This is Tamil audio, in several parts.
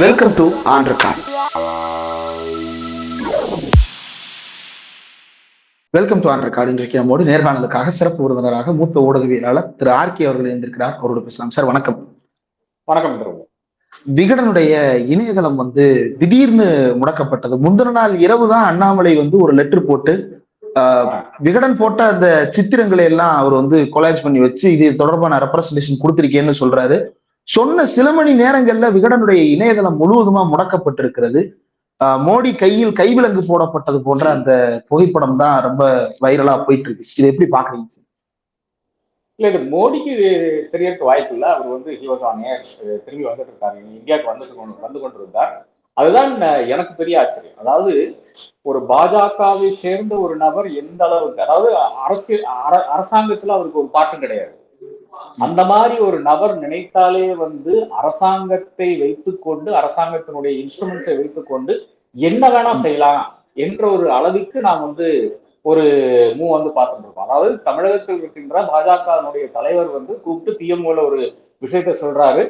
Welcome to on record welcome to on record இன்றைக்கு நம்மோடு நேர்காணலுக்காக சிறப்பு விருந்தினராக மூத்த ஊடகவியலாளர் திரு ஆர்கே அவர்கள் இருந்திருக்கிறார் அவரோடு பேசலாம். சார் வணக்கம். வணக்கம் விகடனுடைய இணையதளம் வந்து திடீர்னு முடக்கப்பட்டது. முந்தின நாள் இரவு தான் அண்ணாமலை வந்து ஒரு லெட்டர் போட்டு ஆஹ், விகடன் போட்ட அந்த சித்திரங்களை எல்லாம் அவர் வந்து கொலாஜ் பண்ணி வச்சு இது தொடர்பான ரெப்ரசன்டேஷன் கொடுத்திருக்கேன்னு சொல்றாரு. சொன்ன சில மணி நேரங்கள்ல விகடனுடைய இணையதளம் முழுவதுமா முடக்கப்பட்டிருக்கிறது. மோடி கையில் கைவிலங்கு போடப்பட்டது போன்ற அந்த புகைப்படம் தான் ரொம்ப வைரலா போயிட்டு இருக்கு இதை எப்படி பாக்குறீங்க சார்? இல்ல இது மோடிக்கு தெரியறதுக்கு வாய்ப்பு இல்லை. அவர் வந்து ஹி ஆன் ஏர் திரும்பி வந்துட்டு இருக்காரு. இந்தியாவுக்கு வந்துட்டு கொண்டு- வந்து கொண்டிருந்தார். அதுதான் எனக்கு பெரிய ஆச்சரியம். அதாவது ஒரு பாஜகவை சேர்ந்த ஒரு நபர் எந்த அளவுக்கு அதாவது அரசியல் அர- அரசாங்கத்துல அவருக்கு ஒரு பாட்டும் கிடையாது. அந்த மாதிரி ஒரு நபர் நினைத்தாலே வந்து அரசாங்கத்தை வைத்துக்கொண்டு அரசாங்கத்தினுடைய இன்ஸ்ட்ருமெண்ட்ஸை வைத்துக்கொண்டு என்ன வேணா செய்யலாம் என்ற ஒரு அளவுக்கு நாம் வந்து ஒரு மூவ் வந்து பார்த்துட்டு இருக்கோம். அதாவது தமிழகத்தில் இருக்கின்ற பாஜகவினுடைய தலைவர் வந்து கூப்பிட்டு பிஎம்ஓல ஒரு விஷயத்த சொல்றாரு.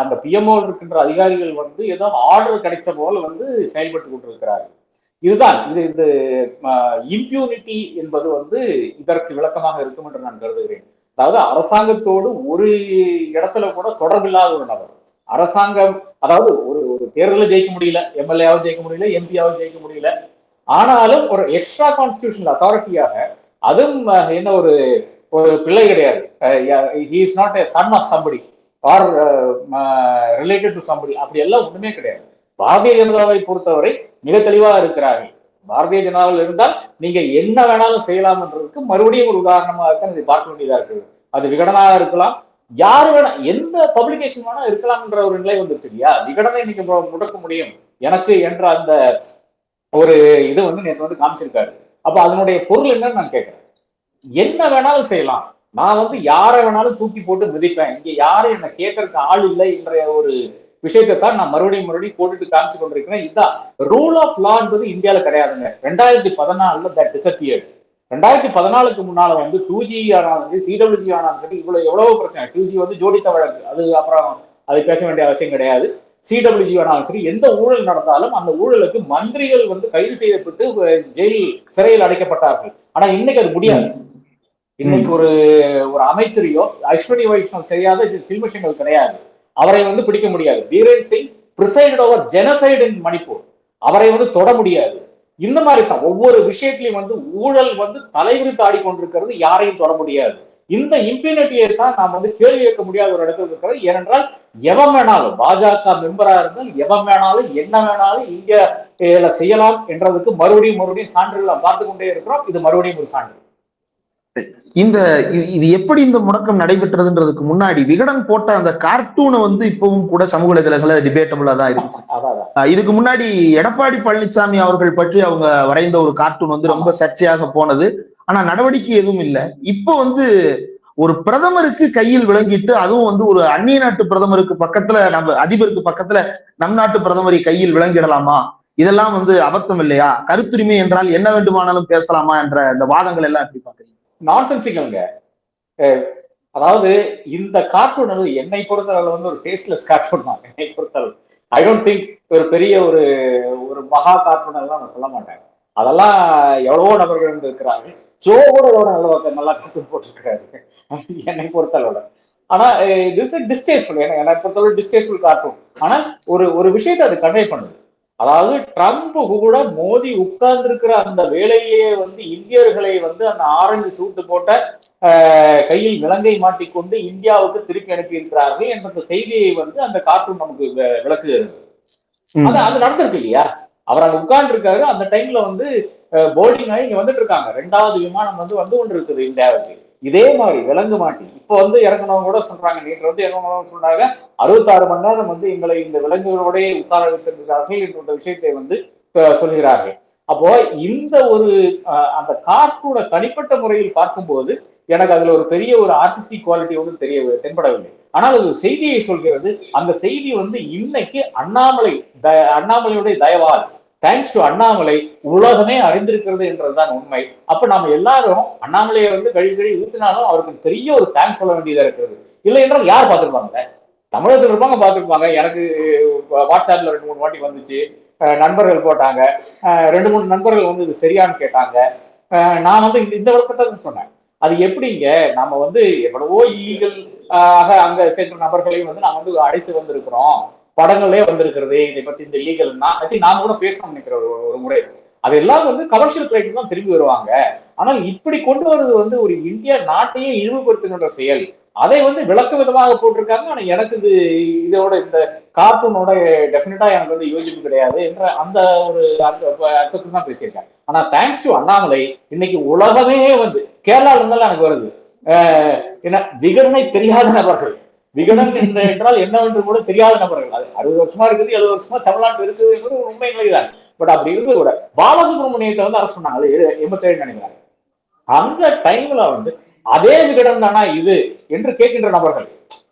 அந்த பிஎம்ஓ இருக்கின்ற அதிகாரிகள் வந்து ஏதோ ஆர்டர் கிடைச்ச போல வந்து செயல்பட்டு கொண்டிருக்கிறார்கள். இதுதான். இது இந்த இம்ப்யூனிட்டி என்பது வந்து இதற்கு விளக்கமாக இருக்கும் என்று நான் கருதுகிறேன். அதாவது அரசாங்கத்தோடு ஒரு இடத்துல கூட தொடர்பில்லாத ஒரு நபர். அரசாங்கம் அதாவது ஒரு ஒரு தேர்தலில் ஜெயிக்க முடியல எம்எல்ஏவாவும் ஜெயிக்க முடியல எம்பியாவும் ஜெயிக்க முடியல. ஆனாலும் ஒரு எக்ஸ்ட்ரா கான்ஸ்டியூஷனல் அத்தாரிட்டியாக அதுவும் என்ன ஒரு ஒரு பிள்ளை கிடையாது. He is not a son of somebody or related to somebody அப்படி எல்லாம் ஒண்ணுமே கிடையாது. பாரதிய ஜனதாவை பொறுத்தவரை மிக தெளிவாக இருக்கிறார்கள். பாரதிய ஜனதாவில் இருந்தால் நீங்க என்ன வேணாலும் செய்யலாம் என்றதுக்கு மறுபடியும் ஒரு உதாரணமாக தான் இதை பார்க்க வேண்டியதா இருக்குது அது விகடனாக இருக்கலாம். யார் வேணா எந்த பப்ளிகேஷன் வேணா இருக்கலாம்ன்ற ஒரு நிலை வந்துருச்சு இல்லையா? விகடனை நீங்க முடக்க முடியும். எனக்கு என்ற அந்த ஒரு இது வந்து நேற்று வந்து காமிச்சிருக்காரு. அப்ப அதனுடைய பொருள் என்னன்னு நான் கேட்கிறேன். என்ன வேணாலும் செய்யலாம். நான் வந்து யாரை வேணாலும் தூக்கி போட்டு மிதிப்பேன். இங்க யாரும் என்னை கேட்கறதுக்கு ஆள் இல்லை என்ற ஒரு விஷயத்தை தான் நான் மறுபடியும் மறுபடியும் போட்டுட்டு காமிச்சு கொண்டிருக்கிறேன். இதுதான் ரூல் ஆஃப் லா என்பது இந்தியாவில் கிடையாதுங்க. ரெண்டாயிரத்தி பதினாலுல தட் டிசப்பியர்டு ரெண்டாயிரத்தி பதினாலுக்கு முன்னால வந்து டூ ஜி ஆனாலும் சரி சிடபிள்யூஜி ஆனாலும் சரி இவ்வளவு எவ்வளவு பிரச்சனை. டூ ஜி வந்து ஜோடித்த வழக்கு அது அப்புறம் அது பேச வேண்டிய அவசியம் கிடையாது. சிடபிள்யூஜி ஆனாலும் சரி எந்த ஊழல் நடந்தாலும் அந்த ஊழலுக்கு மந்திரிகள் வந்து கைது செய்யப்பட்டு ஜெயில் சிறையில் அடைக்கப்பட்டார்கள். ஆனா இன்னைக்கு அது முடியாது. இன்னைக்கு ஒரு ஒரு அமைச்சரையோ அஸ்வினி வைஷ்ணவ் செய்யாத சில்மிஷங்கள் கிடையாது. அவரை வந்து பிடிக்க முடியாது. Biren Singh presided over genocide in Manipur. அவரை வந்து தொட முடியாது. இந்த மாதிரி தான் ஒவ்வொரு விஷயத்திலையும் வந்து ஊழல் வந்து தலைவிரித்து ஆடிக்கொண்டிருக்கிறது யாரையும் தொட முடியாது. இந்த இம்பினிட்டியை தான் நாம் வந்து கேள்வி கேட்க முடியாத ஒரு இடத்துல இருக்கிறது. ஏனென்றால் எவன் வேணாலும் பாஜக மெம்பரா இருந்தால் எவன் வேணாலும் என்ன வேணாலும் இந்தியால செய்யலாம் என்றதுக்கு மறுபடியும் மறுபடியும் சான்றுகள் பார்த்து கொண்டே இருக்கிறோம். இது மறுபடியும் ஒரு சான்று. இந்த இது- எப்படி இந்த முடக்கம் நடைபெற்றதுன்றதுக்கு முன்னாடி விகடன் போட்ட அந்த கார்ட்டூனை வந்து இப்பவும் கூட சமூக வலைதளங்கள டிபேட்டபிளா தான் இருந்துச்சு இதுக்கு முன்னாடி எடப்பாடி பழனிசாமி அவர்கள் பற்றி அவங்க வரைந்த ஒரு கார்ட்டூன் வந்து ரொம்ப சர்ச்சையாக போனது. ஆனா நடவடிக்கை எதுவும் இல்லை. இப்போ வந்து ஒரு பிரதமருக்கு கையில் விளங்கிட்டு அதுவும் வந்து ஒரு அந்நிய நாட்டு பிரதமருக்கு பக்கத்துல நம்ம அதிபருக்கு பக்கத்துல நம் நாட்டு பிரதமரை கையில் விளங்கிடலாமா? இதெல்லாம் வந்து அபத்தம் இல்லையா? கருத்துரிமை என்றால் என்ன வேண்டுமானாலும் பேசலாமா என்ற இந்த வாதங்கள் எல்லாம் எப்படி பாக்குறீங்க நான்சென்சிக்கலுங்க அதாவது இந்த கார்ட்டூன் வந்து என்னை பொறுத்தளவு வந்து ஒரு டேஸ்ட்லெஸ் கார்ட்டூன் தான். என்னை பொறுத்தளவு. ஐ டோன்ட் திங்க் ஒரு பெரிய ஒரு ஒரு மகா கார்ட்டூன் எல்லாம் நான் சொல்ல மாட்டேன் அதெல்லாம் எவ்வளவோ நபர்கள் இருந்திருக்கிறாங்க ஜோ கூட எவ்வளோ நல்ல நல்லா கார்ட்டூன் போட்டிருக்கிறாரு. என்னை பொறுத்தளவுல. ஆனா திஸ் டிஸ்டேஸ்ஃபுல் என்னை பொறுத்தளவு டிஸ்டேஸ்ஃபுல் கார்ட்டூன் ஆனா ஒரு ஒரு விஷயத்தை அது கன்வே பண்ணுது. அதாவது ட்ரம்ப் கூட மோடி உட்கார்ந்து இருக்கிற அந்த வேலையிலேயே வந்து இந்தியர்களை வந்து அந்த ஆரஞ்சு சூட்டு போட்ட கையில் விலங்கை மாட்டிக்கொண்டு இந்தியாவுக்கு திருப்பி அனுப்பி இருக்கிறார்கள் என்ற அந்த செய்தியை வந்து அந்த கார்ட்டூன் நமக்கு விளக்குகிறது. அது அது நடந்திருக்கு இல்லையா? அவர் அங்க உட்கார்ந்து இருக்காரு அந்த டைம்ல வந்து போர்டிங் ஆகி இங்க வந்துட்டு இருக்காங்க. ரெண்டாவது விமானம் வந்து வந்து கொண்டு இருக்குது இந்தியாவுக்கு. இதே மாதிரி விலங்கு மாட்டி. இப்போ வந்து இறங்கினவங்க கூட சொல்றாங்க நேற்று வந்து இறங்கினவங்க சொன்னாங்க அறுபத்தாறு மணி நேரம் வந்து எங்களை இந்த விலங்குகளோடய உட்கார வைத்திருக்கிறார்கள் என்ற விஷயத்தை வந்து சொல்கிறார்கள். அப்போ இந்த ஒரு அந்த கார்ட்டூனை தனிப்பட்ட முறையில் பார்க்கும்போது எனக்கு அதுல ஒரு பெரிய ஒரு ஆர்டிஸ்டிக் குவாலிட்டி ஒன்றும் தெரிய தென்படவில்லை. ஆனால் அது செய்தியை சொல்கிறது. அந்த செய்தி வந்து இன்னைக்கு அண்ணாமலை த- அண்ணாமலையுடைய தயவால் தேங்க்ஸ் டு அண்ணாமலை உலகமே அறிந்திருக்கிறது என்றதுதான் உண்மை. அப்ப நாம எல்லாரும் அண்ணாமலையை வந்து கழி கழி ஊத்தினாலும் அவருக்கு பெரிய ஒரு தேங்க்ஸ் சொல்ல வேண்டியதா இருக்கிறது. இல்லை என்றால் யார் பார்த்துருப்பாங்க தமிழகத்தில் இருப்பாங்க பார்த்துருப்பாங்க. எனக்கு வாட்ஸ்அப்ல ரெண்டு மூணு வாட்டி வந்துச்சு. நண்பர்கள் போட்டாங்க. ரெண்டு மூணு நண்பர்கள் வந்து இது சரியான்னு கேட்டாங்க. நான் வந்து இந்த- இந்த விளக்கத்தை தான் சொன்னேன். அது எப்படிங்க? நாம வந்து எவ்வளவோ இல்லீகல் ஆக அங்க சென்ற நபர்களையும் வந்து நாம வந்து அழைத்து வந்திருக்கிறோம். படங்களே வந்திருக்கிறது இதை பத்தி இந்த லீகல்னா ஐ திங்க் நான் கூட பேசணும்னு நினைக்கிறேன் ஒரு ஒரு முறை. அதெல்லாம் வந்து கமர்ஷியல் பிளைட் தான் திரும்பி வருவாங்க. ஆனால் இப்படி கொண்டு வர்றது வந்து ஒரு இந்தியா நாட்டையே இழிவுபடுத்துகின்ற செயல். அதை வந்து விளக்க விதமாக போட்டிருக்காங்க. ஆனா எனக்கு இது இதோட இந்த கார்ட்டூனோட டெஃபினட்டா எனக்கு வந்து யோசிப்பு கிடையாது என்ற அந்த ஒரு அர்த்தத்தில் தான் பேசியிருக்கேன். ஆனா தேங்க்ஸ் டு அண்ணாமலை இன்னைக்கு உலகமே வந்து கேரளால இருந்தாலும் எனக்கு வருது. விகடனை தெரியாத நபர்கள். விகடன் என்ற என்றால் என்னவென்று கூட தெரியாத நபர்கள். அது அறுபது வருஷமா இருக்குது எழுபது வருஷமா தமிழ்நாட்டில் இருக்குது என்பது ஒரு உண்மை நிலைதான். பட் அப்படி இருந்து கூட பாலசுப்ரமணியத்தை வந்து அரசு பண்ணாங்க. எண்பத்தேழு நினைக்கிறாங்க அந்த டைம்ல வந்து அதே விகடன் தானா இது என்று கேட்கின்ற நபர்கள்.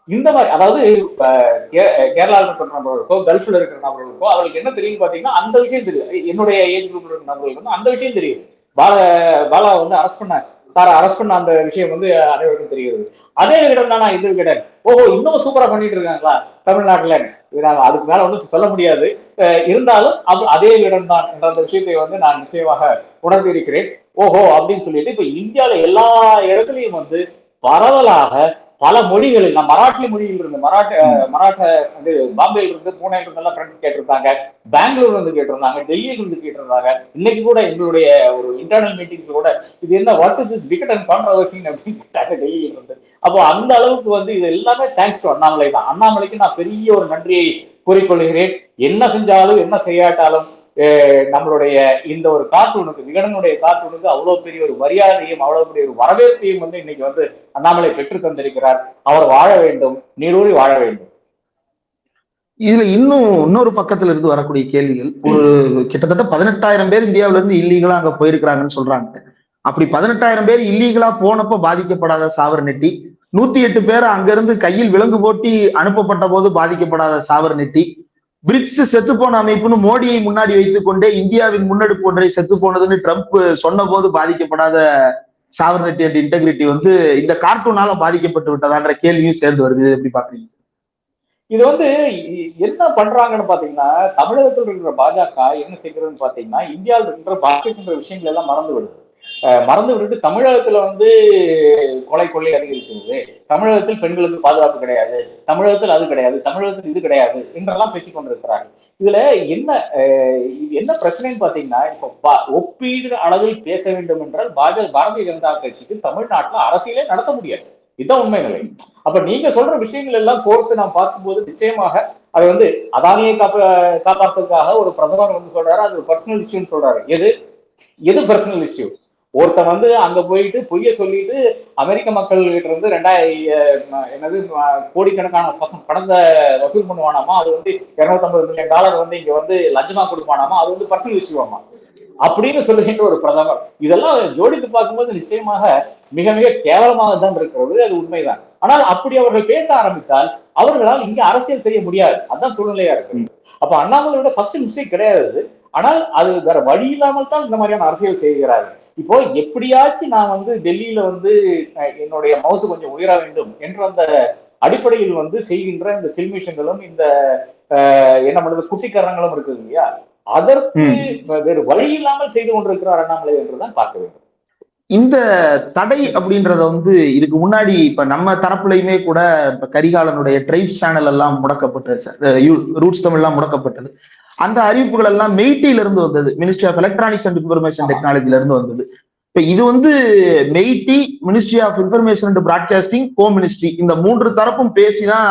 இந்த மாதிரி அதாவது கேரளாவில் கே- இருக்கிற நபர்களுக்கோ கல்ஃபில் இருக்கிற நபர்களுக்கோ அவர்களுக்கு என்ன தெரியும் பாத்தீங்கன்னா அந்த விஷயம் தெரியும். என்னுடைய ஏஜ் குரூப்ல இருக்கிற நபர்களுக்கு வந்து அந்த விஷயம் தெரியும். பால பாலா வந்து அரசு பண்ண சார் அரெஸ்ட் பண்ண அந்த விஷயம் வந்து அனைவருக்கும் தெரிகிறது. அதே விகடன் நான் இது விகடன் ஓஹோ இன்னும் சூப்பரா பண்ணிட்டு இருக்காங்களா தமிழ்நாட்டுல? அதுக்கு மேல வந்து சொல்ல முடியாது. இருந்தாலும் அது அதே இடம் தான் என்ற அந்த விஷயத்தை வந்து நான் நிச்சயமாக உணர்ந்திருக்கிறேன். ஓஹோ அப்படின்னு சொல்லிட்டு இப்ப இந்தியாவில எல்லா இடத்துலயும் வந்து பரவலாக பல மொழிகளில் நான் மராட்டி மொழியில் இருந்து மராட்ட மராட்ட வந்து பாம்பேல இருந்து பூனேல இருந்து எல்லாம் ஃப்ரெண்ட்ஸ் கேட்டிருந்தாங்க. பெங்களூர்ல இருந்து கேட்டிருந்தாங்க. டெல்லியில இருந்து கேட்டிருந்தாங்க. இன்னைக்கு கூட எங்களுடைய ஒரு இன்டர்னல் மீட்டிங்ஸ் கூட இது என்ன what is is wicked and controversy அப்படின்னு கேட்டாங்க டெல்லியில இருந்து. அப்போ அந்த அளவுக்கு வந்து இது எல்லாமே தேங்க்ஸ் டு அண்ணாமலை தான். அண்ணாமலைக்கு நான் பெரிய ஒரு நன்றியை கூறிக்கொள்கிறேன். என்ன செஞ்சாலும் என்ன செய்யாட்டாலும் நம்மளுடைய இந்த ஒரு கார்ட்டூனுக்கு விகடனுடைய கார்ட்டூனுக்கு அவ்வளவு பெரிய ஒரு மரியாதையும் அவ்வளவு பெரிய ஒரு வரவேற்பையும் வந்து இன்னைக்கு வந்து அண்ணாமலை பெற்று தந்திருக்கிறார். அவர் வாழ வேண்டும் நீரூறி வாழ வேண்டும். இதுல இன்னும் இன்னொரு பக்கத்துல இருந்து வரக்கூடிய கேள்விகள் ஒரு கிட்டத்தட்ட பதினெட்டாயிரம் பேர் இந்தியாவுல இருந்து இல்லீகலா அங்க போயிருக்கிறாங்கன்னு சொல்றாங்க. அப்படி பதினெட்டாயிரம் பேர் இல்லீகலா போனப்ப பாதிக்கப்படாத சாவர் நெட்டி நூத்தி எட்டு பேர் அங்கிருந்து கையில் விலங்கு போட்டி அனுப்பப்பட்ட போது பாதிக்கப்படாத சாவர் நெட்டி பிரிக்ஸ் செத்து போன அமைப்புன்னு மோடியை முன்னாடி வைத்துக் கொண்டே இந்தியாவின் முன்னெடுப்பு ஒன்றை செத்து போனதுன்னு ட்ரம்ப் சொன்ன போது பாதிக்கப்படாத சாவர்னிட்டி அண்ட் இன்டெகிரிட்டி வந்து இந்த கார்ட்டூனால பாதிக்கப்பட்டு விட்டதான்ற கேள்வியும் சேர்ந்து வருது. எப்படி பாக்குறீங்க இது வந்து என்ன பண்றாங்கன்னு பாத்தீங்கன்னா தமிழகத்தில் இருக்கிற பாஜக என்ன செய்கிறதுன்னு பாத்தீங்கன்னா இந்தியாவில் இருக்கிற பாதிக்கின்ற விஷயங்கள் எல்லாம் மறந்து விடுது. மறந்து விட்டுட்டு தமிழகத்துல வந்து கொலை கொள்ளை அதிகரிக்கிறது. தமிழகத்தில் பெண்களுக்கு பாதுகாப்பு கிடையாது. தமிழகத்தில் அது கிடையாது. தமிழகத்தில் இது கிடையாது என்றெல்லாம் பேசிக்கொண்டிருக்கிறாங்க இதுல என்ன என்ன பிரச்சனைன்னு பாத்தீங்கன்னா இப்ப பா- ஒப்பீடு அளவில் பேச வேண்டும் என்றால் பாஜக பாரதிய ஜனதா கட்சிக்கு தமிழ்நாட்டுல அரசியலே நடத்த முடியாது. இதுதான் உண்மை நிலை அப்ப நீங்க சொல்ற விஷயங்கள் எல்லாம் கோர்த்து நான் பார்க்கும்போது நிச்சயமாக அது வந்து அதானியை காப்ப காப்பாற்றுறதுக்காக ஒரு பிரதமர் வந்து சொல்றாரு அது ஒரு பர்சனல் இஷ்யூன்னு சொல்றாரு. எது? எது பர்சனல் இஷ்யூ ஒருத்தன் வந்து அங்க போயிட்டு பொய்ய சொல்லிட்டு அமெரிக்க மக்கள் கிட்ட இருந்து ரெண்டாயிரம் என்னது கோடிக்கணக்கான பசங்க பணத்தை வசூல் பண்ணுவானாமா? அது வந்து இருநூத்தம்பது மில்லியன் டாலர் வந்து இங்க வந்து லஞ்சமா கொடுப்பானாமா? அது வந்து பர்சனல் இஷ்யூவாமா அப்படின்னு சொல்லுகின்ற ஒரு பிரதமர். இதெல்லாம் ஜோடித்து பார்க்கும்போது நிச்சயமாக மிக மிக கேவலமாக தான் இருக்கிறது. அது உண்மைதான். ஆனால் அப்படி அவர்கள் பேச ஆரம்பித்தால் அவர்களால் இங்க அரசியல் செய்ய முடியாது. அதான் சூழ்நிலையா இருக்கு. அப்ப அண்ணாமலையோட ஃபர்ஸ்ட் மிஸ்டேக் கிடையாது. ஆனால் அது வேற வழி இல்லாமல் தான் இந்த மாதிரியான அரசியல் செய்கிறார்கள். இப்போ எப்படியாச்சும் நான் வந்து டெல்லியில வந்து என்னுடைய மவுசு கொஞ்சம் உயர வேண்டும் என்ற அந்த அடிப்படையில் வந்து செய்கின்ற இந்த சில்மிஷங்களும் இந்த என்ன பண்ணுறது குட்டிக்கரணங்களும் இருக்குது இல்லையா? அதற்கு வேறு வழி இல்லாமல் செய்து கொண்டிருக்கிறார் அண்ணாமலை என்றுதான் பார்க்க வேண்டும். இந்த தடை அப்படின்றத வந்து இதுக்கு முன்னாடி இப்ப நம்ம தரப்புலையுமே கூட இப்ப கரிகாலனுடைய ட்ரைப்ஸ் சேனல் எல்லாம் முடக்கப்பட்டது ரூட்ஸ் தமிழ் எல்லாம் முடக்கப்பட்டது. அந்த அறிவிப்புகள் எல்லாம் மெய்டில இருந்து வந்தது. Ministry of electronics and information டெக்னாலஜில இருந்து வந்தது. இப்ப இது வந்து MeitY ministry of information and broadcasting home ministry இந்த மூன்று தரப்பும் பேசிதான்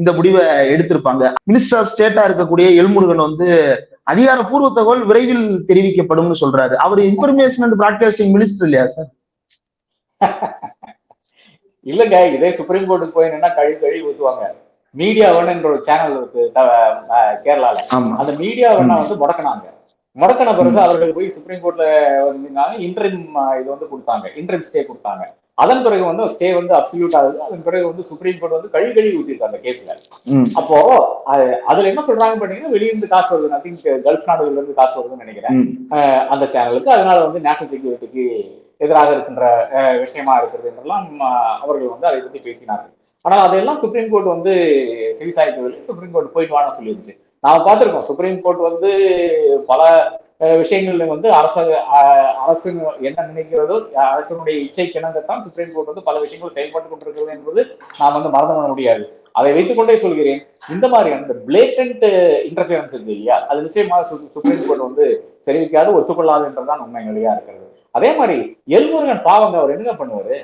இந்த முடிவை எடுத்திருப்பாங்க. மினிஸ்டர் ஆஃப் ஸ்டேட்டா இருக்கக்கூடிய எல்முருகன் வந்து அதிகாரப்பூர்வ தகவல் விரைவில் தெரிவிக்கப்படும்னு சொல்றாரு. அவர் இன்ஃபர்மேஷன் அண்ட் பிராட்காஸ்டிங் மினிஸ்டர் இல்லையா சார் இல்லங்க இதே சுப்ரீம் கோர்ட்டுக்கு போய் நின்னா கழுவி கழுவி ஊத்துவாங்க. மீடியா என்ற ஒரு சேனல் இருக்கு கேரளால. அந்த மீடியா வேணா வந்து முடக்கினாங்க. முடக்கின பிறகு அவர்கள் போய் சுப்ரீம் கோர்ட்ல வந்தாங்க இன்டரிம் இது வந்து கொடுத்தாங்க. இன்டரிம் ஸ்டே கொடுத்தாங்க. அதன் பிறகு வந்து ஸ்டே வந்து அப்சல்யூட் ஆகுது அதன் பிறகு வந்து சுப்ரீம் கோர்ட் வந்து கழுவி கழுவி ஊத்திருக்காங்க கேஸ்ல ம். அப்போ அது- அதுல என்ன சொல்றாங்க பாத்தீங்கன்னா வெளியிருந்து காசு வருது. ஐ திங்க் கல்ஃப் நாடுகள்ல இருந்து காசு வருதுன்னு நினைக்கிறேன். அந்த சேனலுக்கு அதனால வந்து நேஷனல் செக்யூரிட்டிக்கு எதிராக இருக்கின்ற விஷயமா இருக்கிறது என்றெல்லாம் அவர்கள் வந்து அதை பத்தி பேசினார்கள். ஆனால் அதெல்லாம் சுப்ரீம் கோர்ட் வந்து செவிசாய்க்கவில்லை சுப்ரீம் கோர்ட் போயிட்டு வாங்க சொல்லிருச்சு. நாம பார்த்திருக்கோம். சுப்ரீம் கோர்ட் வந்து பல விஷயங்கள்ல வந்து அரசு அஹ், அரசு என்ன நினைக்கிறதோ அரசனுடைய இச்சை கிணங்கத்தான் சுப்ரீம் கோர்ட் வந்து பல விஷயங்கள் செயல்பட்டு கொண்டிருக்கிறது என்பது நாம் வந்து மறந்து பண்ண முடியாது. அதை வைத்துக்கொண்டே சொல்கிறேன். இந்த மாதிரியான இந்த பிளேட்டன்ட் இன்டர்ஃபியரன்ஸ் இருக்கு இல்லையா? அது நிச்சயமாக சுப்ரீம் கோர்ட் வந்து தெரிவிக்காது ஒத்துக்கொள்ளாது என்றுதான் உண்மை நிலையா இருக்கிறது. அதே மாதிரி எல்முருகன் பாவங்க அவர் என்ன பண்ணுவாரு?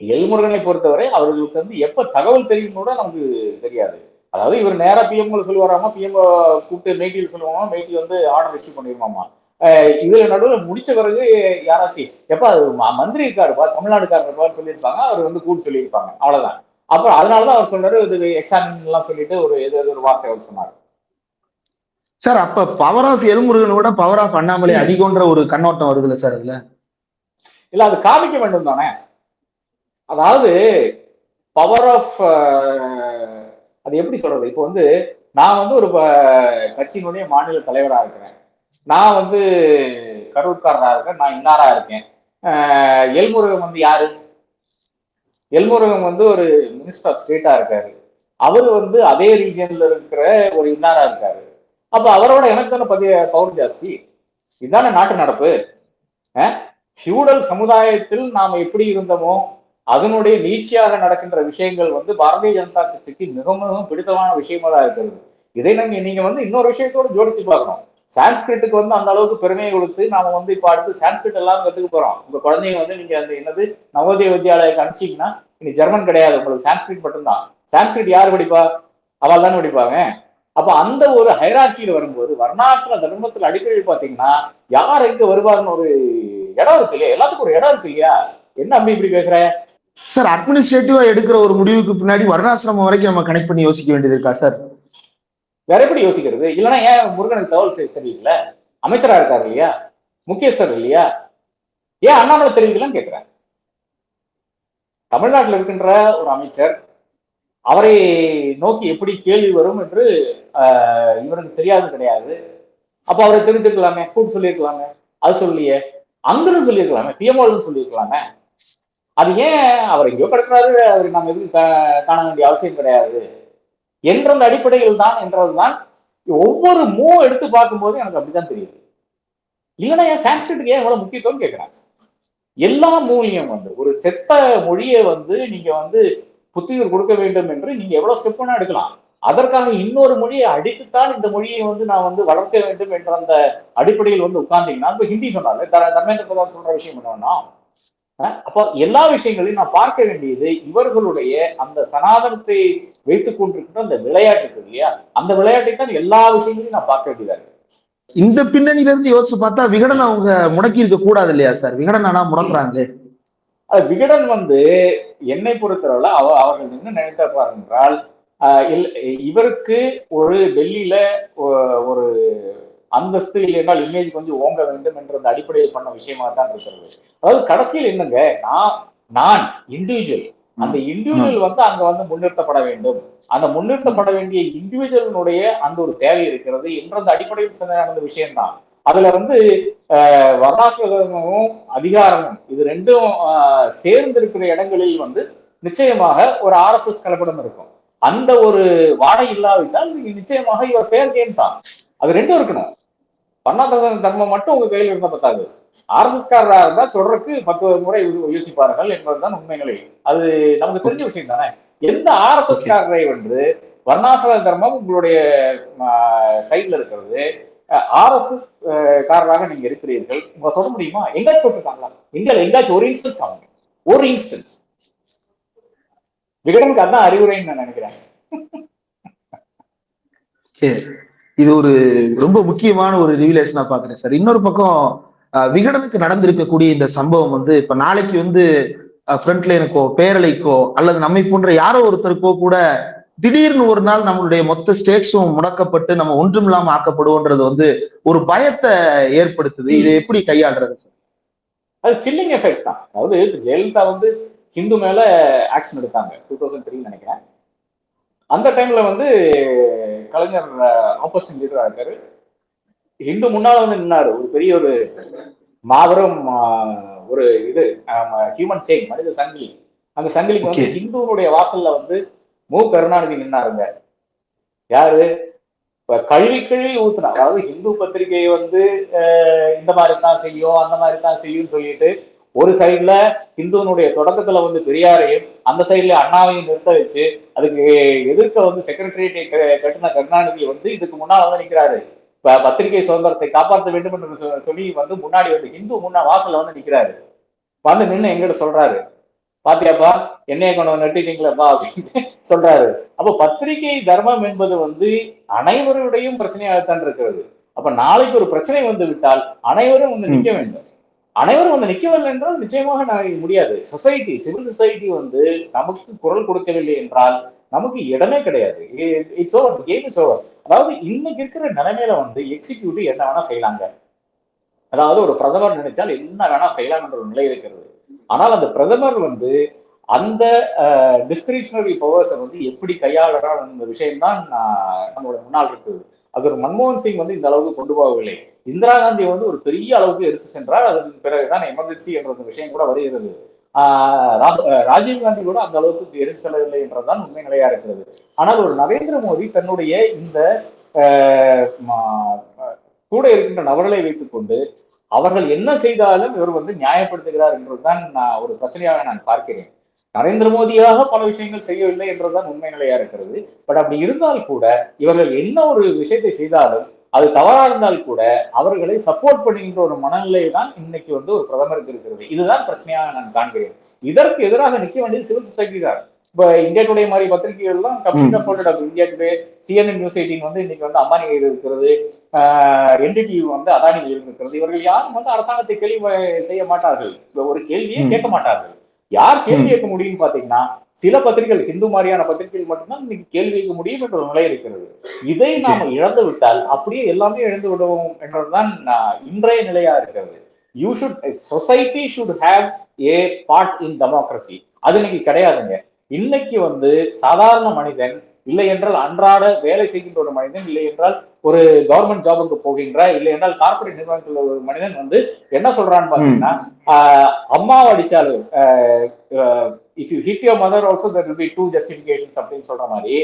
எல்முருகனை பொறுத்தவரை அவர்களுக்கு வந்து எப்ப தகவல் தெரியும் கூட நமக்கு தெரியாது. அதாவது இவர் நேரா பிஎம்ல சொல்லுவாராமா பிஎம் கூப்பிட்டு மேட்டியில் சொல்லுவாங்க மேட்டி வந்து ஆர்டர் இஷ்யூ பண்ணிருமாமா அஹ் இதுல நடுவில் முடிச்ச பிறகு யாராச்சும் எப்ப அது மந்திரி இருக்காருப்பா தமிழ்நாடுக்காரர் இருப்பாரு சொல்லியிருப்பாங்க அவர் வந்து கூட்டு சொல்லியிருப்பாங்க. அவ்வளவுதான். அப்புறம் அதனாலதான் அவர் சொல்றாரு இது எக்ஸாமின் எல்லாம் சொல்லிட்டு ஒரு ஏதோ ஒரு வார்த்தை அவர் சொன்னார். சார் அப்ப பவர் ஆஃப் எல்முருகனை விட பவர் ஆஃப் அண்ணாமலை அதிகம்ன்ற ஒரு கண்ணோட்டம் வருதுல்ல சார் அதுல? இல்ல அது காமிக்க வேண்டும் தானே அதாவது பவர் ஆஃப் அது எப்படி சொல்றது? இப்போ வந்து நான் வந்து ஒரு ப- கட்சியினுடைய மாநில தலைவராக இருக்கிறேன். நான் வந்து கரூர்காரராக இருக்கேன் நான் இன்னாரா இருக்கேன். எல்முருகன் வந்து யாரு? எல்முருகன் வந்து ஒரு மினிஸ்டர் ஆஃப் ஸ்டேட்டா இருக்காரு. அவர் வந்து அதே ரீஜன்ல இருக்கிற ஒரு இன்னாரா இருக்காரு. அப்ப அவரோட எனக்கு தானே பதிய பவர் ஜாஸ்தி. இதுதானே நாட்டு நடப்பு. ஃபியூடல் சமுதாயத்தில் நாம் எப்படி இருந்தோமோ அதனுடைய நீட்சியாக நடக்கின்ற விஷயங்கள் வந்து பாரதிய ஜனதா கட்சிக்கு மிக மிகவும் பிடித்தமான விஷயமா தான் இருக்கிறது. இதை நம்ம நீங்க வந்து இன்னொரு விஷயத்தோட ஜோடிச்சு பார்க்கணும். சான்ஸ்கிரிட்டுக்கு வந்து அந்த அளவுக்கு பெருமையை கொடுத்து நாம வந்து இப்ப அடுத்து சான்ஸ்கிரிட் எல்லாம் கத்துக்க போறோம். உங்க குழந்தைங்க வந்து நீங்க அந்த என்னது நவோதய வித்யாலயக்கு அனுப்பிச்சீங்கன்னா இனி ஜெர்மன் கிடையாது. உங்களுக்கு சான்ஸ்கிரிட் மட்டும்தான். சான்ஸ்கிரிட் யார் படிப்பா? அவள் தானே படிப்பாங்க அப்ப அந்த ஒரு ஹைராட்சியில வரும்போது வர்ணாசிர தர்மத்துல அடிப்படையில் பாத்தீங்கன்னா யார் எங்க வருவாருன்னு ஒரு இடம் இருக்கு இல்லையா? எல்லாத்துக்கும் ஒரு இடம் இருக்கு இல்லையா? என்ன அம்பி இப்படி பேசுற? சார் அட்மினிஸ்ட்ரேட்டிவா எடுக்கிற ஒரு முடிவுக்கு பின்னாடி வர்ணாசிரமம் வரைக்கும் நம்ம கனெக்ட் பண்ணி யோசிக்க வேண்டியது இருக்கா சார் வேற எப்படி யோசிக்கிறது? இல்லைன்னா ஏன் முருகனுக்கு தகவல் தெரியல அமைச்சரா இருக்காரு இல்லையா? முக்கியஸ்தர் இல்லையா? ஏன் அண்ணாமலை தெரிவிக்கலன்னு கேட்கிறேன் தமிழ்நாட்டில் இருக்கின்ற ஒரு அமைச்சர் அவரை நோக்கி எப்படி கேள்வி வரும் என்று இவருக்கு தெரியாது கிடையாது. அப்போ அவரை தெரிஞ்சுக்கலாமே கூட்டு சொல்லியிருக்கலாமே அது சொல்லியே. அங்கிருந்து சொல்லியிருக்கலாமே பிஎம்ஓன்னு சொல்லியிருக்கலாமே. அது ஏன் அவர் எங்கேயோ கிடக்கிறாரு? அவர் நம்ம எதுவும் காண வேண்டிய அவசியம் கிடையாது. என்ற அந்த அடிப்படையில் தான் என்றதுதான் ஒவ்வொரு மூ எடுத்து பார்க்கும்போது எனக்கு அப்படிதான் தெரியுது. இல்லைன்னா ஏன் சான்ஸ்கிரிட்டுக்கு ஏன் இவ்வளவு முக்கியத்துவம் கேட்கிறாங்க? எல்லா மூலியம் வந்து ஒரு செத்த மொழியை வந்து நீங்க வந்து புத்துயிர் கொடுக்க வேண்டும் என்று நீங்க எவ்வளவு செப்பனா எடுக்கலாம். அதற்காக இன்னொரு மொழியை அடித்துத்தான் இந்த மொழியை வந்து நான் வந்து வளர்க்க வேண்டும் என்ற அந்த அடிப்படையில் வந்து உட்கார்ந்தீங்கன்னா இப்ப ஹிந்தி சொன்னாலே த- தர்மேந்திர பிரதான் சொல்ற விஷயம் என்னன்னா அப்போ எல்லா விஷயங்களையும் நான் பார்க்க வேண்டியது இவர்களுடைய அந்த சனாதனத்தை வைத்துக் கொண்டிருக்கிற அந்த விளையாட்டு இருக்கு இல்லையா? அந்த விளையாட்டை தான் எல்லா விஷயங்களையும் நான் பார்க்க வேண்டியதா இருக்கு. இந்த பின்னணியில இருந்து யோசிச்சு பார்த்தா விகடன் அவங்க முடக்கி இருக்க கூடாது இல்லையா சார்? விகடன் ஆனா முடக்குறாங்க அது விகடன் வந்து என்னை பொறுத்தளவுல அவ அவர்கள் என்ன நினைத்தார்கள் என்றால் இவருக்கு ஒரு டெல்லியில ஒரு அந்தஸ்து இல்லை என்றால் இமேஜ் கொஞ்சம் ஓங்க வேண்டும் என்ற அந்த அடிப்படையில் பண்ண விஷயமா தான் இருக்கிறது. அதாவது கடைசியில் என்னங்க? நான் நான் இண்டிவிஜுவல் அந்த இண்டிவிஜுவல் வந்து அங்க வந்து முன்னிறுத்தப்பட வேண்டும். அந்த முன்னிறுத்தப்பட வேண்டிய இண்டிவிஜுவலினுடைய அந்த ஒரு தேவை இருக்கிறது என்ற அந்த அடிப்படையில் நடந்த விஷயம்தான். அதுல வந்து ஆஹ் வர்ணாசிரமமும் அதிகாரமும் இது ரெண்டும் சேர்ந்து இருக்கிற இடங்களில் வந்து நிச்சயமாக ஒரு ஆர்எஸ்எஸ் கலப்படம் இருக்கும். அந்த ஒரு வாடை இல்லாவிட்டால் நிச்சயமாக இவர் ஃபேர் கேம் தான். அது ரெண்டும் இருக்கணும். வர்ணாசிரம தர்மம் மட்டும் உங்க கையில் இருந்தா பத்தாது ஆர்எஸ்எஸ் காரராக தொடருக்கு பத்து முறை யோசிப்பார்கள் என்பதுதான் உண்மை நிலை அது நமக்கு தெரிஞ்ச விஷயம் தானே? எந்த ஆர்எஸ்எஸ் காரரை வந்து வர்ணாசிரம தர்மம் உங்களுடைய சைட்ல இருக்கிறது ஆர்எஸ்எஸ் காரராக நீங்க இருக்கிறீர்கள் உங்களை சொல்ல முடியுமா? எங்காச்சும் போட்டிருக்காங்களா? இந்தியாவில் எங்காச்சும் ஒரு இன்ஸ்டன்ஸ் காமிங்க. ஒரு இன்ஸ்டன்ஸ் விகடனுக்கு அதான் அறிவுரைன்னு நான் நினைக்கிறேன். இது ஒரு ரொம்ப முக்கியமான ஒரு ரிவிலேஷனா பாக்குறேன் சார் இன்னொரு பக்கம் விகடனுக்கு நடந்திருக்கக்கூடிய இந்த சம்பவம் வந்து இப்ப நாளைக்கு வந்து ஃப்ரண்ட் லைனுக்கோ பேரலைக்கோ அல்லது நம்மை போன்ற யாரோ ஒருத்தருக்கோ கூட திடீர்னு ஒரு நாள் நம்மளுடைய மொத்த ஸ்டேக்ஸும் முடக்கப்பட்டு நம்ம ஒன்றும் இல்லாம ஆக்கப்படுவோன்றது வந்து ஒரு பயத்தை ஏற்படுத்துது. இதை எப்படி கையாளுறது சார் அது சில்லிங் எஃபெக்ட் தான். அதாவது ஜெயலலிதா வந்து ஹிந்து மேல ஆக்ஷன் எடுத்தாங்க டூ தௌசண்ட் த்ரீ நினைக்கிறேன். அந்த டைம்ல வந்து கலைஞர் ஆப்போசிஷன் லீடரா இருக்காரு. ஹிந்து முன்னால வந்து நின்னாரு. ஒரு பெரிய ஒரு மாபெரும் ஒரு இது ஹியூமன் செயின் மனித சங்கிலி. அந்த சங்கிலிக்கு வந்து. இந்துவனுடைய வாசல்ல வந்து மு. கருணாநிதி நின்னாருங்க. யாரு? இப்ப கழுவி கழுவி ஊத்துனா அதாவது இந்து பத்திரிகை வந்து இந்த மாதிரி தான் செய்யும் அந்த மாதிரி தான் செய்யும்னு சொல்லிட்டு ஒரு சைடுல இந்துவனுடைய தொடக்கத்துல வந்து பெரியாரையும் அந்த சைடுல அண்ணாவையும் நிறுத்த வச்சு அதுக்கு எதிர்க்க வந்து செக்ரட்டரியேட்டை கட்டின கருணாநிதி வந்து இதுக்கு முன்னால் வந்து நிக்கிறாரு. இப்ப பத்திரிகை சுதந்திரத்தை காப்பாற்ற வேண்டும் என்று சொல்லி வந்து முன்னாடி வந்து இந்து முன்னா வாசல்ல வந்து நிக்கிறாரு. வந்து நின்னு எங்கிட்ட சொல்றாரு. பாத்தியாப்பா என்னைய கொண்டு நெட்டிட்டீங்களப்பா அப்படின்னு சொல்றாரு. அப்ப பத்திரிகை தர்மம் என்பது வந்து அனைவருடையும் பிரச்சனையாகத்தான் இருக்கிறது. அப்ப நாளைக்கு ஒரு பிரச்சனை வந்து விட்டால் அனைவரும் வந்து நிக்க வேண்டும். அனைவரும் வந்து நிற்கவில்லை என்றால் நிச்சயமாக நான் முடியாது. சொசைட்டி சிவில் சொசைட்டி வந்து நமக்கு குரல் கொடுக்கவில்லை என்றால் நமக்கு இடமே கிடையாது. It's over game is over அதாவது இன்னைக்கு இருக்கிற நிலைமையில வந்து எக்ஸிக்யூட்டிவ் என்ன வேணா செய்யலாங்க. அதாவது ஒரு பிரதமர் நினைச்சால் என்ன வேணா செய்யலாம் என்ற ஒரு நிலை இருக்கிறது. ஆனால் அந்த பிரதமர் வந்து அந்த டிஸ்கிரிஷனரி பவர்ஸை வந்து எப்படி கையாளுறார் அந்த விஷயம்தான் நம்மளோட முன்னால் இருக்குது. அது ஒரு மன்மோகன் சிங் வந்து இந்த அளவுக்கு கொண்டு போகவில்லை. இந்திரா காந்தி வந்து ஒரு பெரிய அளவுக்கு எடுத்து சென்றார். அதற்கு பிறகுதான் எமர்ஜென்சி என்ற ஒரு விஷயம் கூட வருகிறது. ஆஹ், ரா- ராஜீவ் காந்தி கூட அந்த அளவுக்கு எடுத்து செல்லவில்லை என்றதுதான் உண்மை நிலையா இருக்கிறது. ஆனால் ஒரு நரேந்திர மோடி தன்னுடைய இந்த ஆஹ், கூட இருக்கின்ற நபர்களை வைத்துக்கொண்டு அவர்கள் என்ன செய்தாலும் இவர் வந்து நியாயப்படுத்துகிறார் என்றுதான் நான் ஒரு பிரச்சனையாக நான் பார்க்கிறேன். நரேந்திர மோடியாக பல விஷயங்கள் செய்யவில்லை என்றுதான் உண்மை நிலையா இருக்கிறது. பட் அப்படி இருந்தால் கூட இவர்கள் என்ன ஒரு விஷயத்தை செய்தாலும் அது தவறா இருந்தால் கூட அவர்களை சப்போர்ட் பண்ணுகின்ற ஒரு மனநிலை தான் இன்னைக்கு வந்து ஒரு பிரதமருக்கு இருக்கிறது. இதுதான் பிரச்சனையாக நான் காண்கிறேன். இதற்கு எதிராக நிற்க வேண்டியது சிவில் சொசைட்டி தான். இப்ப இந்தியா டுடே மாதிரி பத்திரிகைகள் எல்லாம் கம்ப்ளீட்டா போட்டு India Today CNN news eighteen வந்து இன்னைக்கு வந்து அம்பானி கையில் இருக்கிறது. என்டிடி வந்து அதானி கையில் இருக்கிறது. இவர்கள் யாரும் வந்து அரசாங்கத்தை கேள்வி செய்ய மாட்டார்கள். ஒரு கேள்வியே. கேட்க மாட்டார்கள். யார் கேள்வி கேட்க முடியும்னு பாத்தீங்கன்னா சில பத்திரிகைகள் ஹிந்து மாதிரியான பத்திரிகைகள் மட்டும்தான் இன்னைக்கு கேள்வி கேட்க முடியும் என்ற ஒரு நிலை இருக்கிறது. இதை நாம இழந்து விட்டால் அப்படியே எல்லாமே இழந்து விடுவோம் என்றதுதான் இன்றைய நிலையா இருக்கிறது. You should society should have a part in democracy அது இன்னைக்கு கிடையாதுங்க. இன்னைக்கு வந்து சாதாரண மனிதன் இல்லை என்றால் அன்றாட வேலை செய்கின்ற ஒரு மனிதன் இல்லை என்றால் ஒரு கவர்மெண்ட் ஜாபுக்கு போகின்ற இல்லை என்றால் கார்ப்பரேட் நிறுவனத்தில் ஒரு மனிதன் வந்து என்ன சொல்றான்னு பாத்தீங்கன்னா அம்மாவை அடிச்சாலும் if you hit your mother also there will be two justifications அப்படின்னு சொல்ற மாதிரி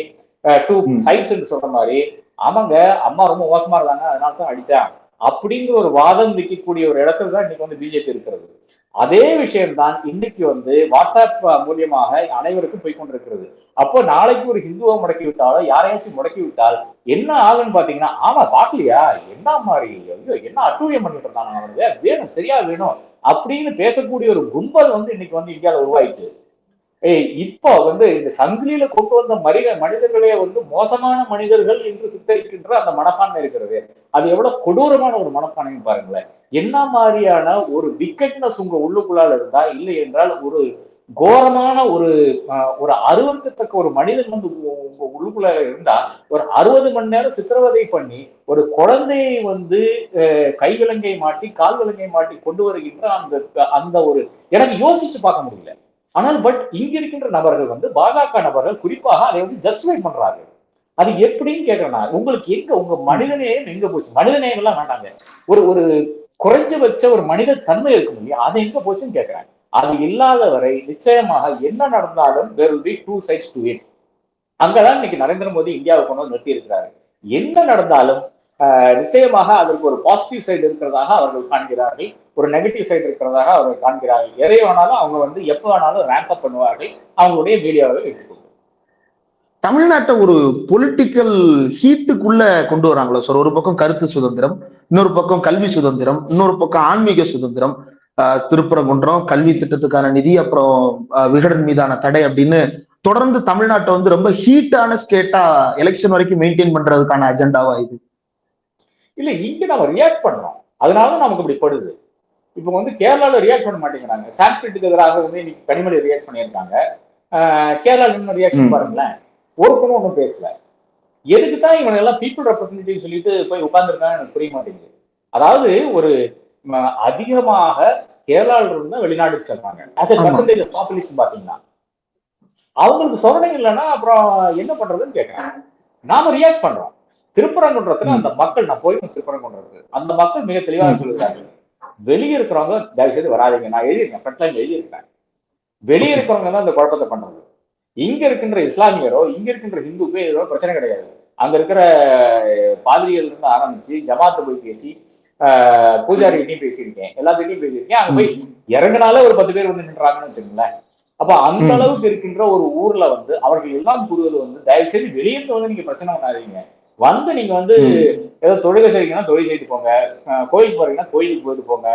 டூ. சைட்ஸ் சொல்ற மாதிரி ஆமாங்க அம்மா ரொம்ப மோசமா இருந்தாங்க அதனால தான் அடிச்சான் அப்படிங்கிற ஒரு வாதம் வைக்கக்கூடிய ஒரு இடத்துல தான் இன்னைக்கு வந்து பிஜேபி இருக்கிறது. அதே விஷயம்தான் இன்னைக்கு வந்து வாட்ஸ்அப் மூலியமாக அனைவருக்கும் போய் கொண்டிருக்கிறது. அப்போ நாளைக்கு ஒரு ஹிந்துவை முடக்கி விட்டாலோ யாரையாச்சும் முடக்கி விட்டால் என்ன ஆகுன்னு பாத்தீங்கன்னா ஆமா பாக்கலையா என்ன மாதிரி? ஐயோ என்ன அட்டூழியம் பண்ணிட்டு இருந்தாங்க அவனுக்கு வேணும் சரியா வேணும் அப்படின்னு பேசக்கூடிய ஒரு கும்பல் வந்து இன்னைக்கு வந்து இந்தியாவில் உருவாயிட்டு இப்போ வந்து இந்த சங்கிலியில கொண்டு வந்த மனித மனிதர்களே வந்து மோசமான மனிதர்கள் என்று சித்தரிக்கின்ற அந்த மனப்பான்மை இருக்கிறது. அது எவ்வளவு கொடூரமான ஒரு மனப்பான்மை பாருங்களேன். என்ன மாதிரியான ஒரு விக்கெட்னஸ் உங்க உள்ளுக்குள்ளால இருந்தா இல்லை என்றால் ஒரு கோரமான ஒரு ஒரு அருவருக்கத்தக்க ஒரு மனிதன் வந்து உங்க- உள்ளுக்குள்ள இருந்தா ஒரு அறுபது மணி நேரம் சித்திரவதை பண்ணி ஒரு குழந்தையை வந்து கை விலங்கை மாட்டி கால் விலங்கை மாட்டி கொண்டு வருகின்ற அந்த அந்த ஒரு எனக்கு யோசிச்சு பார்க்க முடியல. ஆனால் பட் இங்க இருக்கின்ற நபர்கள் வந்து பாஜக நபர்கள் குறிப்பாக அதை வந்து ஜஸ்டிஃபை பண்றாங்க. அது எப்படின்னு கேட்கறேன் உங்களுக்கு எங்க உங்க மனிதநேயம் எங்க போச்சு? மனிதநேயம் எல்லாம் வேண்டாங்க. ஒரு ஒரு குறைஞ்சபட்ச ஒரு மனித தன்மை இருக்கும் இல்லையா? அது எங்க போச்சுன்னு கேட்கிறாங்க அது இல்லாத வரை நிச்சயமாக என்ன நடந்தாலும் there will be two sides to it அங்கதான் இன்னைக்கு நரேந்திர மோடி இந்தியாவை கொண்டு வந்து நிறுத்தி இருக்கிறாரு என்ன நடந்தாலும் நிச்சயமாக அதற்கு ஒரு பாசிட்டிவ் சைடு இருக்கிறதாக அவர்கள் காண்கிறார்கள். ஒரு நெகட்டிவ் சைடு இருக்கிறதாக அவர்கள் காண்கிறார்கள். எதை வேணாலும் அவங்க வந்து எப்போ வேணாலும் ரேம்ப் அப் பண்ணுவார்கள். அவங்களுடைய மீடியாவை எடுத்துக்கொண்டு தமிழ்நாட்டை ஒரு பொலிட்டிக்கல் ஹீட்டுக்குள்ள கொண்டு வராங்களோ சார் ஒரு பக்கம் கருத்து சுதந்திரம் இன்னொரு பக்கம் கல்வி சுதந்திரம் இன்னொரு பக்கம் ஆன்மீக சுதந்திரம். திருப்பரங்குன்றம் கல்வி திட்டத்துக்கான நிதி அப்புறம் விகடன் மீதான தடை அப்படின்னு தொடர்ந்து தமிழ்நாட்டை வந்து ரொம்ப ஹீட்டான ஸ்டேட்டா எலெக்ஷன் வரைக்கும் மெயின்டைன் பண்றதுக்கான அஜெண்டாவா இது. இல்ல இங்க நம்ம ரியாக்ட் பண்றோம் அதனால நமக்கு இப்படி படுது. இப்போ வந்து கேரளால ரியாக்ட் பண்ண மாட்டேங்கிறாங்க. சான்ஸ்கிரிட்டுக்கு எதிராக வந்து இன்னைக்கு கனிமொழி ரியாக்ட் பண்ணியிருக்காங்க. ஆஹ் கேரளால இன்னும் ரியாக்ஷன். பாருங்களேன் ஒருத்தனும் ஒன்றும் பேசல. எதுக்கு தான் இவங்க எல்லாம் பீப்புள் ரெப்ரஸன்டேட்டிவ் சொல்லிட்டு போய் உட்கார்ந்துருக்காங்க எனக்கு புரிய மாட்டேங்குது. அதாவது ஒரு அதிகமாக கேரளால இருந்து வெளிநாட்டுக்கு செல்றாங்க. ஆமா. percentage of population பாத்தீங்கன்னா அவங்களுக்கு சொரணை இல்லைன்னா அப்புறம் என்ன பண்றதுன்னு கேட்கறாங்க. நாம ரியாக்ட் பண்றோம். திருப்பரங்குன்றத்துல. அந்த மக்கள் நான் போய் திருப்பரங்குன்றது அந்த மக்கள் மிக தெளிவாக. சொல்லுறாங்க வெளியே இருக்கிறவங்க தயவு செய்து வராதீங்க. நான் எழுதியிருக்கேன் ஃப்ரண்ட் லைன் எழுதியிருக்கேன் வெளியே இருக்கிறவங்க தான் இந்த குழப்பத்தை பண்றது. இங்க இருக்கின்ற இஸ்லாமியரோ இங்க இருக்கின்ற ஹிந்துக்கோ ஏதோ பிரச்சனை கிடையாது. அங்க இருக்கிற பாதிரிகள் இருந்து ஆரம்பிச்சு ஜமாத்தை போய் பேசி பூஜாரிகிட்டையும் பேசியிருக்கேன். எல்லாத்துக்கிட்டையும் பேசியிருக்கேன். அங்க போய் இறங்குனாலே ஒரு பத்து பேர் வந்து நின்றாங்கன்னு வச்சுக்கோங்களேன். அப்ப அந்த. அளவுக்கு இருக்கின்ற ஒரு ஊர்ல வந்து அவர்கள் எல்லாம் கூறுவது வந்து தயவு செய்து வெளியிருந்து வந்து நீங்க பிரச்சனை பண்ணாதீங்க. வந்து நீங்க வந்து ஏதோ தொழுகை செய்றீங்கன்னா தொழில் செய்து போங்க. கோயிலுக்கு போறீங்கன்னா கோயிலுக்கு போயிட்டு போங்க.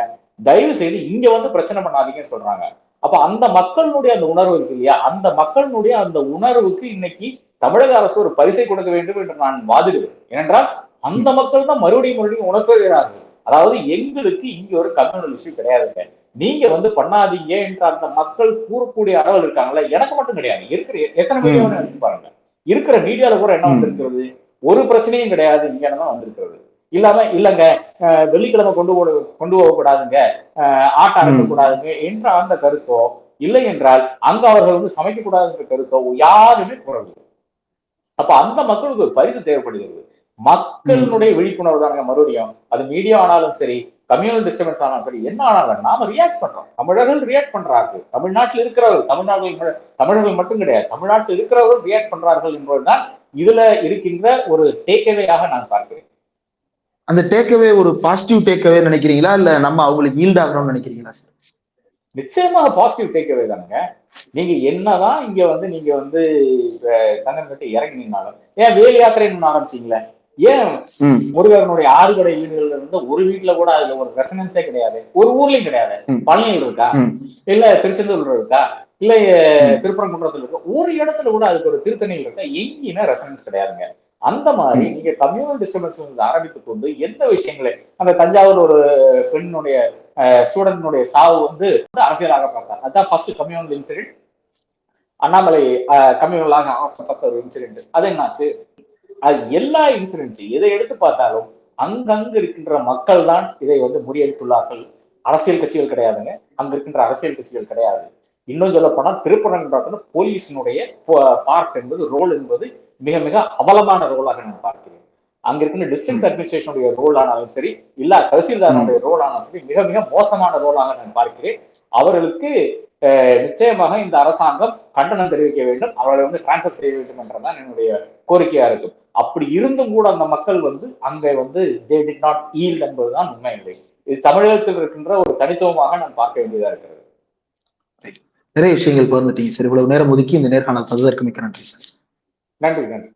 தயவு செய்து இங்க வந்து பிரச்சனை பண்ணாதீங்கன்னு சொல்றாங்க. அப்ப அந்த மக்களுடைய அந்த உணர்வு இருக்கு இல்லையா? அந்த மக்களுடைய அந்த உணர்வுக்கு இன்னைக்கு தமிழக அரசு ஒரு பரிசை கொடுக்க வேண்டும் என்று நான் வாதிடுவேன் ஏனென்றால் அந்த மக்கள் தான் மறுபடியும் மறுபடியும் உணர்த்துகிறார்கள். அதாவது எங்களுக்கு இங்க ஒரு கம்யூனல் இஷ்யூ கிடையாதுங்க. நீங்க வந்து பண்ணாதீங்க என்ற அந்த மக்கள் கூறக்கூடிய அளவில் இருக்காங்கல்ல எனக்கு மட்டும் கிடையாது. இருக்கிற எத்தனை மீடியா எடுத்து பாருங்க. இருக்கிற மீடியால கூட என்ன. வந்திருக்கிறது? ஒரு பிரச்சனையும் கிடையாது இங்க தான் வந்திருக்கிறது. இல்லாம இல்லங்க வெள்ளிக்கிழமை கொண்டு போட கொண்டு போகக்கூடாதுங்க ஆட்டம் அடக்கக்கூடாதுங்க என்ற அந்த கருத்தோ இல்லை என்றால் அங்க அவர்கள் வந்து சமைக்க கூடாதுன்ற கருத்தோ யாருமே கூறவில்லை. அப்ப அந்த மக்களுக்கு ஒரு பரிசு தேவைப்படுகிறது. மக்களுடைய விழிப்புணர்வு தானுங்க மறுபடியும். அது மீடியா ஆனாலும் சரி கம்யூனல் டிஸ்டர்பன்ஸ் ஆனாலும் சரி என்ன ஆனாலும் நாம ரியாக்ட் பண்றோம். தமிழர்கள் ரியாக்ட் பண்றார்கள். தமிழ்நாட்டில் இருக்கிறவர்கள் தமிழ்நாட்டில் தமிழர்கள் மட்டும் கிடையாது தமிழ்நாட்டில் இருக்கிறவர்கள் ரியாக்ட் பண்றார்கள் என்பதுதான் இதுல இருக்கின்ற ஒரு டேக்அவேயாக நான் பார்க்கிறேன். அந்த டேக்அவே ஒரு பாசிட்டிவ் டேக்அவே நினைக்கிறீங்களா? இல்ல நம்ம அவங்களுக்கு ஈல்ட் ஆகணும்னு நினைக்கிறீங்களா சார் நிச்சயமாக பாசிட்டிவ் டேக்அவே தானுங்க. நீங்க என்னதான் இங்க வந்து நீங்க வந்து அஹ், தங்கம் கட்டி இறங்கினீங்கனாலும் ஏன் வேல் யாத்திரைன்னு ஆரம்பிச்சீங்களே? ஏன் முருகனுடைய ஆறுபடை வீடுகள்ல இருந்து ஒரு வீட்டுல கூட அதுல ஒரு ரெசனன்ஸே கிடையாது. ஒரு ஊர்லயும் கிடையாது. பழனியில் இருக்கா. இல்ல திருச்செந்தூர்ல இருக்கா? இல்ல திருப்பரங்குன்றத்துல இருக்கா. ஒரு இடத்துல கூட அதுக்கு ஒரு திருத்தணியில் இருக்கா? எங்கேயுமே ரெசனன்ஸ் கிடையாதுங்க. அந்த மாதிரி நீங்க கம்யூனல் டிஸ்டர்பன்ஸ் வந்து ஆரம்பித்துக் கொண்டு எந்த விஷயங்களை அந்த தஞ்சாவூர் ஒரு பெண்ணுடைய ஸ்டூடெண்ட்னுடைய சாவு வந்து அரசியலாக பார்த்தார். அதான் ஃபர்ஸ்ட் கம்யூனல் இன்சிடென்ட் அண்ணாமலை கம்யூனலாக ஆக்கப்பட்ட ஒரு இன்சிடென்ட் அது என்னாச்சு? அது எல்லா இன்சிடென்ட்ஸ் எதை எடுத்து பார்த்தாலும் அங்கங்க இருக்கின்ற மக்கள் தான் இதை வந்து முறியடித்துள்ளார்கள். அரசியல் கட்சிகள் கிடையாதுங்க. அங்க இருக்கின்ற அரசியல் கட்சிகள் கிடையாது. இன்னும் சொல்ல போனா திருப்பரங்குன்றத்துல போலீஸினுடைய பார்ட் என்பது ரோல் என்பது மிக மிக அவலமான ரோலாக நான் பார்க்கிறேன். அங்க இருக்கின்ற டிஸ்ட்ரிக்ட் அட்மினிஸ்ட்ரேஷனுடைய ரோல் ஆனாலும் சரி இல்ல தஹசீல்தாருடைய ரோல் ஆனாலும் சரி மிக மிக மோசமான ரோலாக நான் பார்க்கிறேன். அவர்களுக்கு நிச்சயமாக இந்த அரசாங்கம் கண்டனம் தெரிவிக்க வேண்டும். அவர்களை வந்து டிரான்ஸ்ஃபர் செய்ய வேண்டும் என்றதான் என்னுடைய கோரிக்கையா இருக்கும். அப்படி இருந்தும் கூட அந்த மக்கள் வந்து அங்க வந்து தே டிட் நாட் ஈல்ட் என்பதுதான் உண்மை இல்லை. இது தமிழகத்தில் இருக்கின்ற ஒரு தனித்துவமாக நான் பார்க்க வேண்டியதா இருக்கிறது. நிறைய விஷயங்கள் பகிர்ந்துட்டீங்க சார் இவ்வளவு நேரம் ஒதுக்கி இந்த நேர்காணல் தந்ததற்கு மிக்க நன்றி சார். நன்றி நன்றி.